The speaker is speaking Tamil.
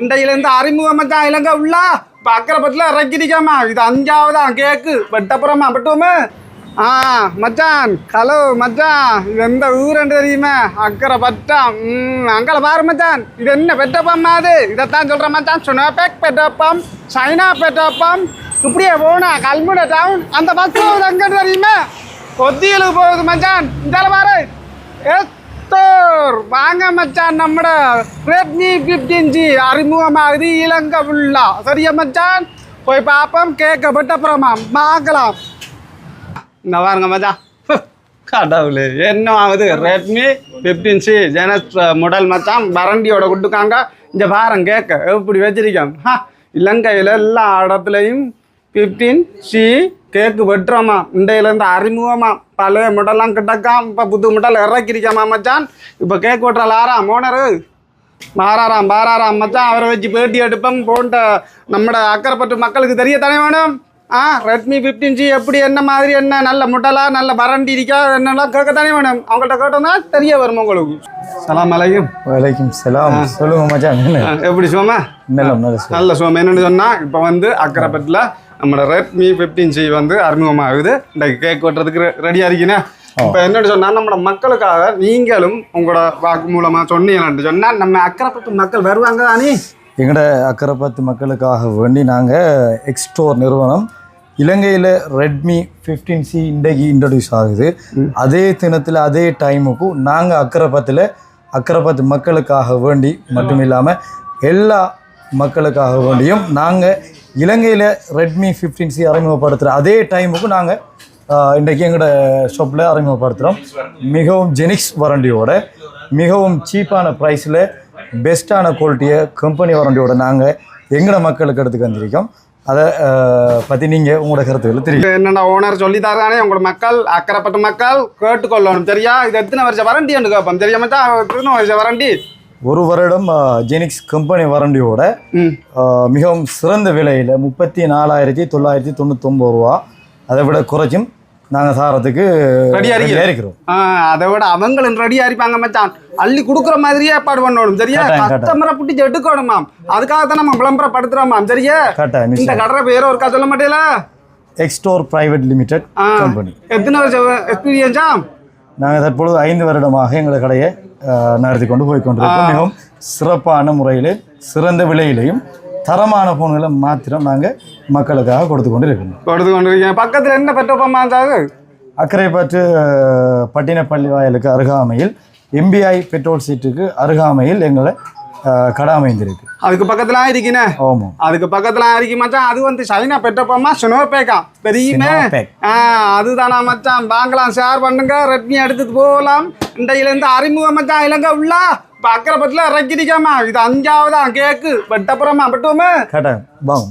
இன்றையிலிருந்து அறிமுகம் மச்சான் இலங்கை உள்ளா இப்போ அக்கரப்பத்தில் இறக்கிடிக்காமா இது அஞ்சாவதா? கேக்கு. வெட்டப்புறமா பட்டுவோமே ஆ மச்சான் ஹலோ மச்சான். இது எந்த ஊருன்னு தெரியுமே. அக்கறை பட்டான் ம் அங்கே பாரு மச்சான். இது என்ன பெட்டப்பம்மா அது? இதைத்தான் சொல்கிற மச்சான். சுனாபேக் பெட்டப்பம் சைனா பெட்டப்பம். இப்படியே போனா கல்முனை டவுன் அந்த பஸ் போகுது எங்கே தெரியுமே? கொத்தியலுக்கு போகுது மச்சான். இந்த பாரு. ஏ வாங்க மச்சான் நம்மட ரெட்மி ஃபிஃப்டீன் ஜி அறிமுகமாகுது இலங்கை ஃபுல்லாக சரியா மச்சான்? போய் பார்ப்போம் கேட்கப்பட்ட அப்புறமா பார்க்கலாம் இந்த பாருங்க மச்சான். கடவுளே என்ன ஆகுது? ரெட்மி ஃபிஃப்டீன் சி ஜெனஸ் முடல் மச்சான் வரண்டியோட கொடுத்துக்காங்க இந்த பாருங்க கேட்க எப்படி வச்சிருக்கேன் ஹா, இலங்கையில் எல்லா இடத்துலையும் ஃபிஃப்டீன் சி கேக்கு வெட்டுறோமா? இண்டையிலேருந்து அறிமுகமா. பழைய முடலாம் கிட்டக்காம் இப்போ புது முடல் இறக்கிருக்காமா மச்சான்? இப்போ கேக் வெட்டுறாள் ஆறாம் ஓனரு மாறாராம் பாராராம் மச்சான் அவரை வச்சு பேட்டி எடுப்போம். போன்ற நம்மட அக்கறைப்பட்டு மக்களுக்கு தெரியத்தானே வேணும்? ஆ ரெட்மி ஃபிஃப்டின் ஜி எப்படி என்ன மாதிரி என்ன நல்ல முட்டலா நல்ல பரண்டி இருக்கா என்னெல்லாம் கேட்கத்தானே வேணும்? அவங்கள்ட்ட கேட்டோம்னா தெரிய வரும் உங்களுக்கு? சலாம் அலைக்கும். வலைக்கும் சலாம். சொல்லுங்க மச்சான் எப்படி சும்மா நல்ல சும்மா என்னன்னு சொன்னால் இப்போ வந்து அக்கரைப்பட்டில் நம்மளோட ரெட்மி ஃபிஃப்டின் ஜி வந்து அறிமுகமாகுது. இந்த கேக் வெட்டுறதுக்கு ரெடியாக இருக்கீங்க. இப்போ என்னன்னு சொன்னால் நம்மளோட மக்களுக்காக நீங்களும் உங்களோட வாக்கு மூலமாக சொன்னீங்கன்னு சொன்னால் நம்ம அக்கரைப்பட்டு மக்கள் வருவாங்க தானே? எங்கட அக்கரைப்பத்து மக்களுக்காக வேண்டி நாங்கள் எக்ஸ்டோர் நிறுவனம் இலங்கையில் ரெட்மி ஃபிஃப்டீன் சி இன்றைக்கு இன்ட்ரடியூஸ் ஆகுது. அதே தினத்தில் அதே டைமுக்கு நாங்கள் அக்கரைப்பத்தில் அக்கரைப்பத்து மக்களுக்காக வேண்டி மட்டும் இல்லாமல் எல்லா மக்களுக்காக வேண்டியும் நாங்கள் இலங்கையில் ரெட்மி ஃபிஃப்டீன் சி அறிமுகப்படுத்துகிற அதே டைமுக்கு நாங்கள் இன்றைக்கு எங்களோட ஷாப்பில் அறிமுகப்படுத்துகிறோம் மிகவும் ஜெனிக்ஸ் வரண்டியோட மிகவும் சீப்பான ப்ரைஸில் பெஸ்ட்டான குவாலிட்டியை கம்பெனி வரண்டியோட நாங்கள் எங்களோட மக்களுக்கு எடுத்துக்க வந்திருக்கோம். அதை பற்றி நீங்கள் உங்களோட கருத்துக்களை தெரியும் என்னென்ன ஓனர் சொல்லி தரானே உங்களோட மக்கள் அக்கறைப்பட்ட மக்கள் கேட்டுக்கொள்ளணும். சரியா இது எத்தனை வருஷம் வரண்டி என்று கேட்போம் தெரியாம எத்தனை வருஷம் வரண்டி ஒரு வருடம் ஜெனிக்ஸ் கம்பெனி வாரண்டியோட மிகவும் சிறந்த விலையில் முப்பத்தி நாலாயிரத்தி தொள்ளாயிரத்தி தொண்ணூத்தொம்பது ரூபா. அதை விட குறைச்சும் நாங்கள் சாரத்துக்கு ஆ இருக்கிறோம். அதை விட அவங்களும் ரெடியா இருப்பாங்க மச்சான். அள்ளி கொடுக்குற மாதிரியே ஏற்பாடு பண்ணணும் சரியா. கஸ்டமரை பிடிச்சி எடுக்கணுமாம் அதுக்காக தான் நம்ம விளம்பரப்படுத்துறோமாம் சரியா? கரெக்டாக இந்த கடற்கரை பேரை ஒருக்கா சொல்ல மாட்டேல எக்ஸ்டோர் பிரைவேட் லிமிடெட் கம்பெனி எத்தனை வருஷம் எக்ஸ்பீரியன்ஸா நாங்கள் தற்பொழுது ஐந்து வருடமாக எங்களோட கடையை நடத்தி கொண்டு போய் கொண்டிருக்கோம் மிகவும் சிறப்பான முறையில் சிறந்த விலையிலையும் தரமான ஃபோன்களை மாத்திரம் நாங்கள் மக்களுக்காக கொடுத்து கொண்டு இருக்கணும் கொடுத்து கொண்டிருக்கேன் பக்கத்துல என்ன பெட்ரோல் அக்கரைப்பற்று ஆஹ், பட்டினப்பள்ளி வாயலுக்கு அருகாமையில் எம்பிஐ பெட்ரோல் சீட்டுக்கு அருகாமையில் எங்களை கடை அமைந்திருக்கு அதுக்கு பக்கத்துல இருக்கீனே ஆமாம் அதுக்கு பக்கத்துல இருக்கு மச்சான் அது வந்து சைனா பெட்ரோப்பமா சுனோபேக்கா. ஆ அதுதானா மச்சான். வாங்கலாம் ஷேர் பண்ணுங்க. ரெட்மி எடுத்துட்டு போகலாம் இன்றையில இருந்து அறிமுகம் மச்சான் இலங்கை உள்ள. இப்போ அக்கரைப்பட்டில் இறக்கிடிக்காமா இது அஞ்சாவதா கேக்கு. வெட்டப்புறமா வெட்டுவோமே. கரெக்டாக வாங்க.